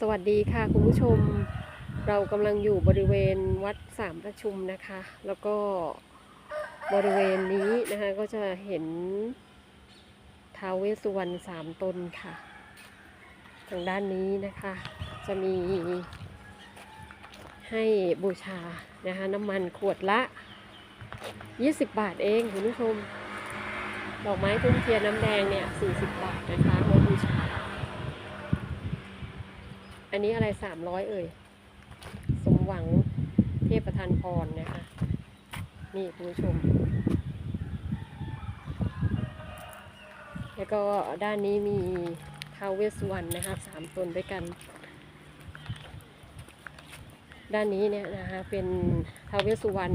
สวัสดีค่ะคุณผู้ชม เรากำลังอยู่บริเวณวัดสามประชุมนะคะ แล้วก็บริเวณนี้นะคะก็จะเห็นท้าวเวสสุวรรณสามตนค่ะ ทางด้านนี้นะคะ จะมีให้บูชานะคะน้ำมันขวดละ 20 บาทเองคุณผู้ชม ดอกไม้ทุ่มเทียนน้ำแดงเนี่ย 40 บาทนะคะไว้บูชา อันนี้อะไร300เอ่ย สมหวังเทพประทานพรนะคะ นี่คุณผู้ชม แล้วก็ด้านนี้มีทาวเวสสุวรรณนะคะสามตนด้วยกัน ด้านนี้เนี่ยนะคะเป็นทาวเวสสุวรรณ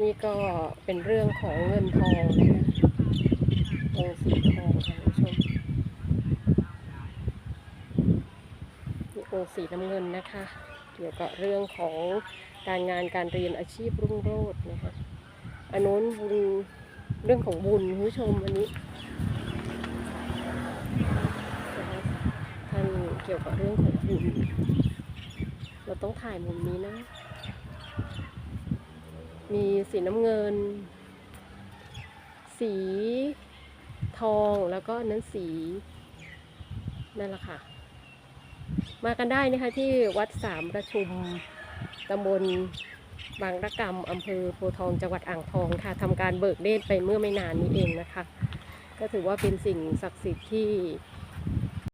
นี่ก็เป็นเรื่องของเงินทองนะคะ งค์สีทองค่ะคุณผู้ชมนี่องค์สีน้ำเงินนะคะ เกี่ยวกับเรื่องของการงานการเรียนอาชีพรุ่งโรจน์นะคะอันนู้นบุญเรื่องของบุญคุณผู้ชมอันนี้ท่านเกี่ยวกับเรื่องของบุญเราต้องถ่ายมุมนี้นะ มีสีน้ำเงิน สี ทองแล้วก็นั้นสีนั่นแหละค่ะ มากันได้นะคะที่วัดสามประชุมตำบลบางระกำอำเภอโพทองจังหวัดอ่างทองค่ะทำการเบิกเนตรไปเมื่อไม่นานนี้เองนะคะ ก็ถือว่าเป็นสิ่งศักดิ์สิทธิ์ที่